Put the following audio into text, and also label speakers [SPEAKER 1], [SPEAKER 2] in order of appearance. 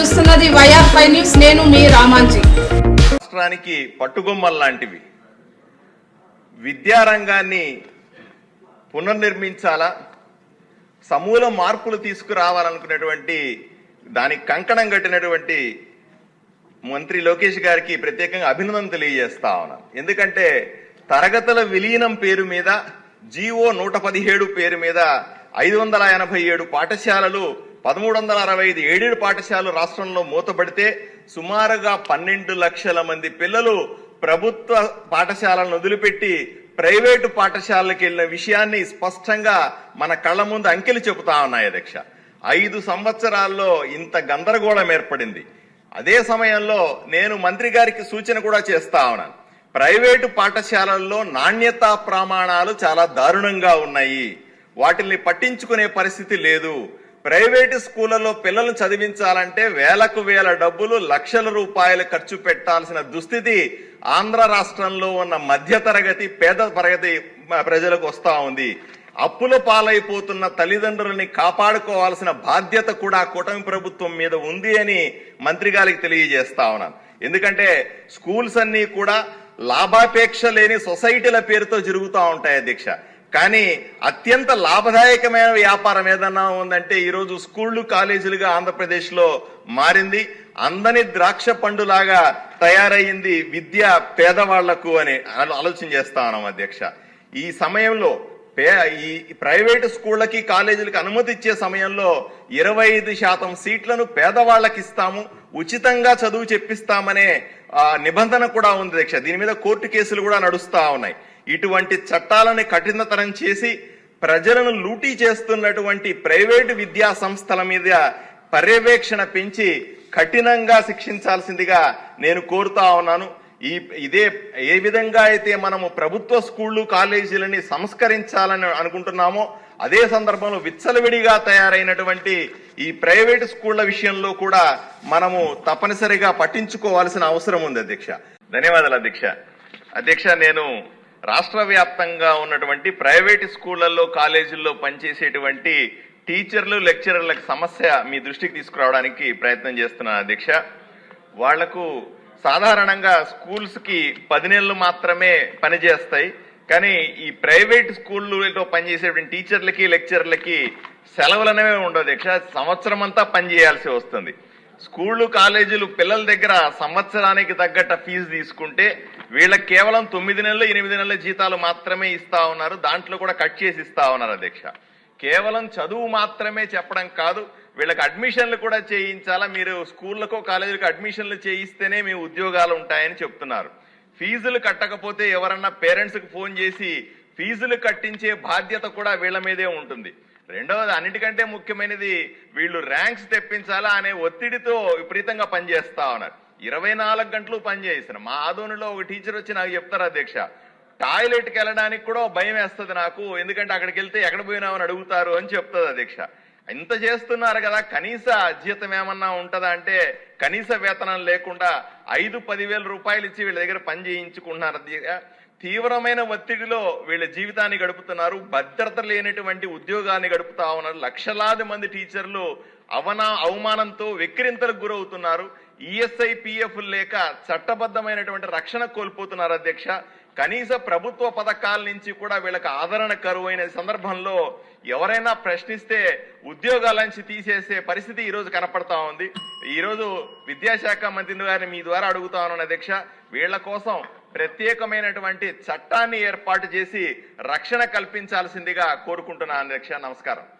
[SPEAKER 1] చూస్తున్నది YR five news. నేను మీ రామాంజీ.
[SPEAKER 2] రాష్ట్రానికి పట్టుగొమ్మలు లాంటివి. విద్యారంగాన్ని పునర్నిర్మించాలా? సమూల మార్పులు తీసుకురావాలనుకునేటువంటి దానికి కంకణం కట్టినటువంటి మంత్రి లోకేష్ గారికి ప్రత్యేకంగా అభినందన తెలియజేస్తా ఉన్నాను ఎందుకంటే తరగతుల విలీనం పేరు మీద జీవో నూట పదిహేడు పేరు మీద ఐదు వందల ఎనభై ఏడు పాఠశాలలు పదమూడు వందల అరవై ఐదు ఏడేడు పాఠశాలలు రాష్ట్రంలో మూతపడితే సుమారుగా పన్నెండు లక్షల మంది పిల్లలు ప్రభుత్వ పాఠశాలను వదిలిపెట్టి ప్రైవేటు పాఠశాలకు వెళ్ళిన విషయాన్ని స్పష్టంగా మన కళ్ళ ముందు అంకెలు చెబుతా ఉన్నాయి అధ్యక్ష. ఐదు సంవత్సరాల్లో ఇంత గందరగోళం ఏర్పడింది. అదే సమయంలో నేను మంత్రి గారికి సూచన కూడా చేస్తా ఉన్నాను. ప్రైవేటు పాఠశాలల్లో నాణ్యతా ప్రమాణాలు చాలా దారుణంగా ఉన్నాయి. వాటిని పట్టించుకునే పరిస్థితి లేదు. ప్రైవేటు స్కూళ్ళలో పిల్లలను చదివించాలంటే వేలకు వేల డబ్బులు లక్షల రూపాయలు ఖర్చు పెట్టాల్సిన దుస్థితి ఆంధ్ర రాష్ట్రంలో ఉన్న మధ్యతరగతి పేద తరగతి ప్రజలకు వస్తూ ఉంది. అప్పుల పాలైపోతున్న తల్లిదండ్రులని కాపాడుకోవాల్సిన బాధ్యత కూడా కూటమి ప్రభుత్వం మీద ఉంది అని మంత్రి గారికి తెలియజేస్తా ఉన్నాను. ఎందుకంటే స్కూల్స్ అన్నీ కూడా లాభాపేక్ష లేని సొసైటీల పేరుతో జరుగుతూ ఉంటాయి అధ్యక్ష. కానీ అత్యంత లాభదాయకమైన వ్యాపారం ఏదన్నా ఉందంటే ఈరోజు స్కూళ్ళు కాలేజీలుగా ఆంధ్రప్రదేశ్లో మారింది. అందని ద్రాక్ష పండులాగా తయారయ్యింది విద్య పేదవాళ్ళకు అని ఆలోచన చేస్తా ఉన్నాం అధ్యక్ష. ఈ సమయంలో పే ఈ ప్రైవేటు స్కూళ్ళకి కాలేజీలకు అనుమతి ఇచ్చే సమయంలో ఇరవై ఐదు శాతం సీట్లను పేదవాళ్ళకి ఇస్తాము ఉచితంగా చదువు చెప్పిస్తామనే నిబంధన కూడా ఉంది అధ్యక్ష. దీని మీద కోర్టు కేసులు కూడా నడుస్తా ఉన్నాయి. ఇటువంటి చట్టాలను కఠినతరం చేసి ప్రజలను లూటీ చేస్తున్నటువంటి ప్రైవేటు విద్యా సంస్థల మీద పర్యవేక్షణ పెంచి కఠినంగా శిక్షించాల్సిందిగా నేను కోరుతా ఉన్నాను. ఈ ఇదే ఏ విధంగా అయితే మనము ప్రభుత్వ స్కూళ్ళు కాలేజీలని సంస్కరించాలని అనుకుంటున్నామో అదే సందర్భంలో విచ్చలవిడిగా తయారైనటువంటి ఈ ప్రైవేటు స్కూళ్ళ విషయంలో కూడా మనము తప్పనిసరిగా పట్టించుకోవాల్సిన అవసరం ఉంది అధ్యక్ష. ధన్యవాదాలు అధ్యక్ష. అధ్యక్ష నేను రాష్ట్ర వ్యాప్తంగా ఉన్నటువంటి ప్రైవేటు స్కూళ్ళల్లో కాలేజీల్లో పనిచేసేటువంటి టీచర్లు లెక్చరర్లకు సమస్య మీ దృష్టికి తీసుకురావడానికి ప్రయత్నం చేస్తున్నాను అధ్యక్ష వాళ్ళకు సాధారణంగా స్కూల్స్కి పది నెలలు మాత్రమే పనిచేస్తాయి కానీ ఈ ప్రైవేట్ స్కూళ్ళలో పనిచేసేటువంటి టీచర్లకి లెక్చర్లకి సెలవులనేవి ఉండవు దీక్ష. సంవత్సరం అంతా పనిచేయాల్సి వస్తుంది. స్కూళ్ళు కాలేజీలు పిల్లల దగ్గర సంవత్సరానికి తగ్గట్ట ఫీజు తీసుకుంటే వీళ్ళకి కేవలం తొమ్మిది నెలలు ఎనిమిది నెలల జీతాలు మాత్రమే ఇస్తా ఉన్నారు. దాంట్లో కూడా కట్ చేసి ఇస్తా ఉన్నారు అధ్యక్ష. కేవలం చదువు మాత్రమే చెప్పడం కాదు వీళ్ళకి అడ్మిషన్లు కూడా చేయించాలా? మీరు స్కూళ్ళకో కాలేజీలకు అడ్మిషన్లు చేయిస్తేనే మీ ఉద్యోగాలు ఉంటాయని చెప్తున్నారు. ఫీజులు కట్టకపోతే ఎవరన్నా పేరెంట్స్కి ఫోన్ చేసి ఫీజులు కట్టించే బాధ్యత కూడా వీళ్ళ మీదే ఉంటుంది. రెండవది అన్నిటికంటే ముఖ్యమైనది వీళ్ళు ర్యాంక్స్ తెప్పించాలా అనే ఒత్తిడితో విపరీతంగా పనిచేస్తా ఉన్నారు. ఇరవై నాలుగు గంటలు పనిచేసిన మా ఆదోనిలో ఒక టీచర్ వచ్చి నాకు చెప్తారు అధ్యక్ష టాయిలెట్కి వెళ్ళడానికి కూడా భయం వేస్తుంది నాకు ఎందుకంటే అక్కడికి వెళ్తే ఎక్కడ పోయినామని అడుగుతారు అని చెప్తుంది అధ్యక్ష. ఇంత చేస్తున్నారు కదా కనీస జీతం ఏమన్నా ఉంటుందా అంటే కనీస వేతనం లేకుండా ఐదు పదివేల రూపాయలు ఇచ్చి వీళ్ళ దగ్గర పని చేయించుకుంటున్నారు తీవ్రమైన ఒత్తిడిలో వీళ్ళ జీవితాన్ని గడుపుతున్నారు భద్రత లేనటువంటి ఉద్యోగాన్ని గడుపుతా ఉన్నారు. లక్షలాది మంది టీచర్లు అవనా అవమానంతో వెక్కిరింతలకు గురవుతున్నారు. ఈఎస్ఐ పిఎఫ్ లేక చట్టబద్ధమైనటువంటి రక్షణ కోల్పోతున్నారు అధ్యక్ష. కనీస ప్రభుత్వ పథకాల నుంచి కూడా వీళ్ళకి ఆదరణ కరువైన సందర్భంలో ఎవరైనా ప్రశ్నిస్తే ఉద్యోగాల నుంచి తీసేసే పరిస్థితి ఈ రోజు కనపడతా ఉంది. ఈ రోజు విద్యాశాఖ మంత్రి గారిని మీ ద్వారా అడుగుతా ఉన్నాను అధ్యక్ష. వీళ్ళ కోసం ప్రత్యేకమైనటువంటి చట్టాన్ని ఏర్పాటు చేసి రక్షణ కల్పించాల్సిందిగా కోరుకుంటున్నాను అధ్యక్ష. నమస్కారం.